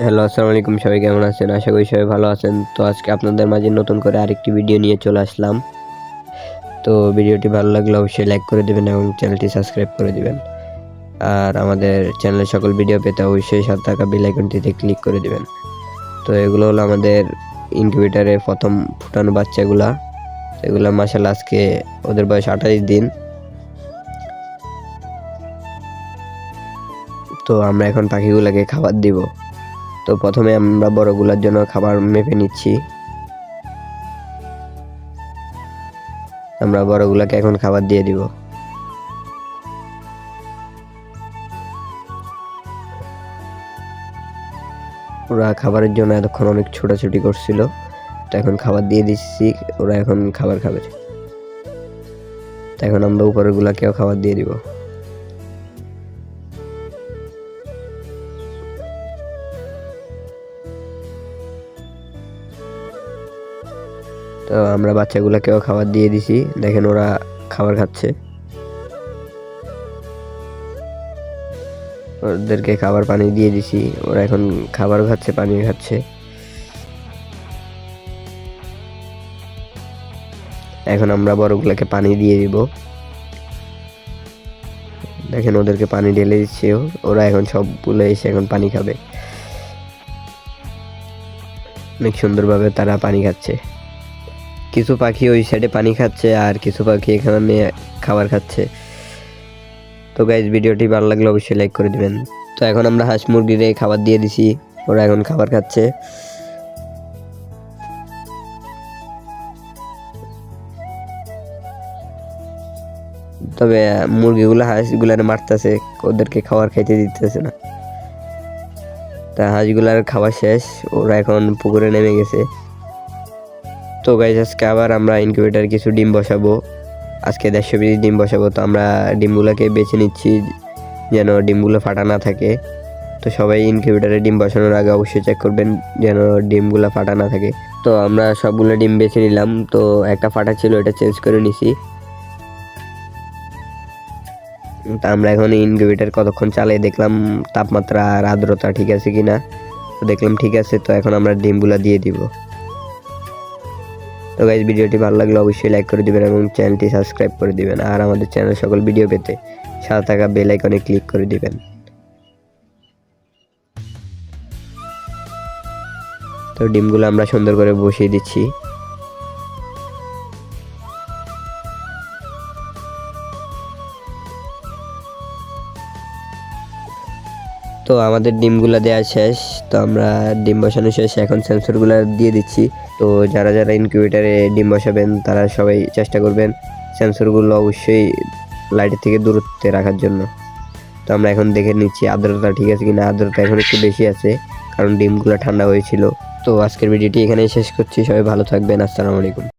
Hello, আসসালামু আলাইকুম। সবাই কেমন আছেন? আশা করি সবাই ভালো আছেন। তো আজকে আপনাদের মাঝে নতুন করে আরেকটি ভিডিও নিয়ে চলে আসলাম। তো ভিডিওটি ভালো লাগলে অবশ্যই লাইক করে দেবেন এবং চ্যানেলটি সাবস্ক্রাইব করে দিবেন। আর আমাদের চ্যানেলের সকল ভিডিও পেতে অবশ্যই সাত টাকা বেল আইকনটিতে ক্লিক করে দিবেন। তো এগুলো হলো আমাদের ইনকিউবেটারে প্রথম ফুটানো বাচ্চাগুলা। এগুলো মাসাল আজকে ওদের বয়স আঠাশ দিন। তো আমরা এখন পাখিগুলোকে খাবার দিব। তো প্রথমে আমরা বড়গুলোর জন্য খাবার মেপে নিচ্ছি। আমরা বড়গুলোকে এখন খাবার দিয়ে দিব। ওরা খাবারের জন্য এতক্ষণ অনেক ছোটাছুটি করছিল, তো এখন খাবার দিয়ে দিচ্ছি, ওরা এখন খাবার খাবে। তো এখন আমরা উপরেরগুলাকেও খাবার দিয়ে দিব। আমরা বাচ্চাগুলোকেও খাবার দিয়ে দিছি। দেখেন ওরা খাবার খাচ্ছে। ওদেরকে খাবার পানি দিয়ে দিছি। ওরা এখন খাবার খাচ্ছে পানি খাচ্ছে। এখন আমরা বড়গুলোকে পানি দিয়ে দিব। দেখেন ওদেরকে পানি ঢেলে দিচ্ছি ওরা এখন সবগুলো এসে এখন পানি খাবে। অনেক সুন্দরভাবে তারা পানি খাচ্ছে। কিছু পাখি ওই সাইডে পানি খাচ্ছে আর কিছু পাখি এখানে খাবার খাচ্ছে। তো গাইজ ভিডিওটি ভালো লাগলে অবশ্যই লাইক করে দিবেন। তো এখন আমরা হাঁস মুরগিরে খাবার দিয়ে দিছি, ওরা এখন খাবার খাচ্ছে। তবে মুরগিগুলো হাঁসগুলার মারতেছে, ওদেরকে খাবার খাইতে দিতেছে না। তা হাঁসগুলার খাবার শেষ, ওরা এখন পুকুরে নেমে গেছে। তো গাইজ আজকে আবার আমরা ইনকিউবেটার কিছু ডিম বসাবো। আজকে দেড়শো পিস ডিম বসাবো, তো আমরা ডিমগুলোকে বেছে নিচ্ছি যেন ডিমগুলো ফাটা না থাকে। তো সবাই ইনকিউবেটারে ডিম বসানোর আগে অবশ্যই চেক করবেন যেন ডিমগুলো ফাটা না থাকে। তো আমরা সবগুলো ডিম বেছে নিলাম, তো একটা ফাটা ছিল, এটা চেঞ্জ করে নিছি। তা আমরা এখন ইনকিউবেটার কতক্ষণ চালিয়ে দেখলাম, তাপমাত্রা আর আর্দ্রতা ঠিক আছে কিনা? তো দেখলাম ঠিক আছে, তো এখন আমরা ডিমগুলো দিয়ে দিব। তো গাইজ ভিডিওটি ভালো লাগলে অবশ্যই লাইক করে দিবেন এবং চ্যানেলটি সাবস্ক্রাইব করে দিবেন। আর আমাদের চ্যানেল সকল ভিডিও পেতে সাথে থাকা বেল আইকনে ক্লিক করে দিবেন। তো ডিমগুলো আমরা সুন্দর করে বসিয়ে দিচ্ছি। তো আমাদের ডিমগুলো দেওয়া শেষ, তো আমরা ডিম বসানো শেষ, এখন সেন্সরগুলো দিয়ে দিচ্ছি। তো যারা যারা ইনকিউবেটারে ডিম বসাবেন, তারা সবাই চেষ্টা করবেন সেন্সরগুলো অবশ্যই লাইটের থেকে দূরত্বে রাখার জন্য। তো আমরা এখন দেখে নিচ্ছি আর্দ্রতা ঠিক আছে কিনা, আর্দ্রতা এখন একটু বেশি আছে, কারণ ডিমগুলো ঠান্ডা হয়েছিল। তো আজকের ভিডিওটি এখানেই শেষ করছি, সবাই ভালো থাকবেন, আসসালামু আলাইকুম।